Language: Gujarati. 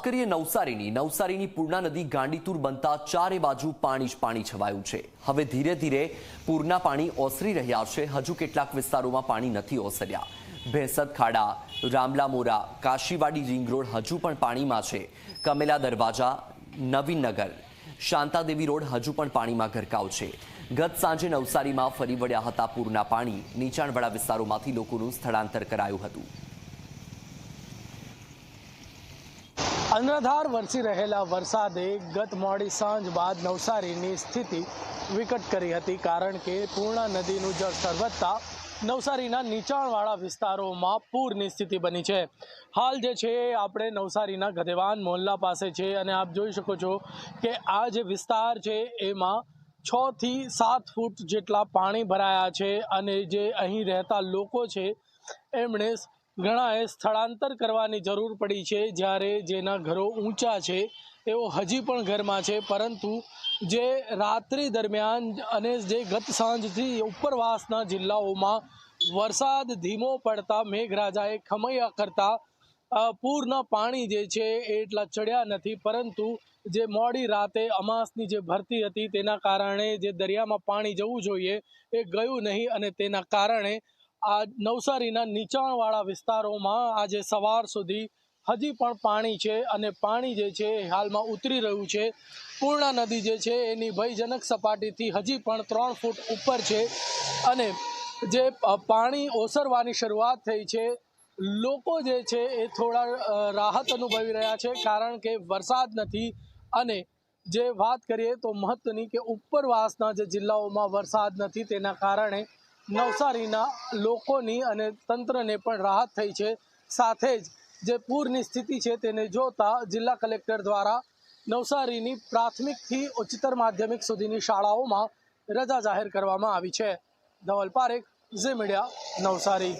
વાત કરીએ નવસારીની. નવસારીની પૂર્ણા નદી ગાંડીતુર બનતા ચારે બાજુ પાણી જ પાણી છવાયું છે. હવે ધીરે ધીરે પૂરના પાણી ઓસરી રહ્યા છે. હજુ કેટલાક વિસ્તારોમાં પાણી નથી ઓસર્યા. ભેંસદ ખાડા રામલામોરા કાશીવાડી રિંગ રોડ હજુ પણ પાણીમાં છે. કમેલા દરવાજા નવીનનગર શાંતાદેવી રોડ હજુ પણ પાણીમાં ગરકાવ છે. ગત સાંજે નવસારીમાં ફરી વળ્યા હતા પૂરના પાણી. નીચાણવાળા વિસ્તારોમાંથી લોકોનું સ્થળાંતર કરાયું હતું. અનરાધાર વરસી રહેલા વરસાદે ગત મોડી સાંજ બાદ નવસારીની સ્થિતિ વિકટ કરી હતી કારણ કે પૂર્ણા નદીનું જળસ્તર વધતા નવસારીના નીચાણવાળા વિસ્તારોમાં પૂરની સ્થિતિ બની છે. હાલ જે છે, આપણે નવસારીના ગધેવાન મોહલ્લા પાસે છે અને આપ જોઈ શકો છો કે આ જે વિસ્તાર છે, એમાં છ થી સાત ફૂટ જેટલા પાણી ભરાયા છે અને જે અહીં રહેતા લોકો છે, એમણે ઘણાએ સ્થળાંતર કરવાની જરૂર પડી છે. જ્યારે જેના ઘરો ઊંચા છે તેઓ હજી પણ ઘરમાં છે. પરંતુ જે રાત્રિ દરમિયાન અને જે ગત સાંજથી ઉપરવાસના જિલ્લાઓમાં વરસાદ ધીમો પડતા મેઘરાજાએ ખમૈયા કરતા પૂરના પાણી જે છે એટલા ચડ્યા નથી. પરંતુ જે મોડી રાતે અમાસની જે ભરતી હતી, તેના કારણે જે દરિયામાં પાણી જવું જોઈએ એ ગયું નહીં અને તેના કારણે આ નવસારીના નીચાણવાળા વિસ્તારોમાં આજે સવાર સુધી હજી પણ પાણી છે અને પાણી જે છે હાલમાં ઉતરી રહ્યું છે. પૂર્ણા નદી જે છે એની ભયજનક સપાટીથી હજી પણ ત્રણ ફૂટ ઉપર છે અને જે પાણી ઓસરવાની શરૂઆત થઈ છે. લોકો જે છે એ થોડા રાહત અનુભવી રહ્યા છે કારણ કે વરસાદ નથી અને જે વાત કરીએ તો મહત્વની કે ઉપરવાસના જે જિલ્લાઓમાં વરસાદ નથી તેના કારણે નવસારીના લોકોની અને તંત્રને પણ રાહત થઈ છે. સાથે જ જે પૂરની સ્થિતિ છે તેને જોતા જિલ્લા કલેક્ટર દ્વારા નવસારીની પ્રાથમિકથી ઉચ્ચતર માધ્યમિક સુધીની શાળાઓમાં રજા જાહેર કરવામાં આવી છે. ધવલ પારેખ, ઝી મીડિયા, નવસારી.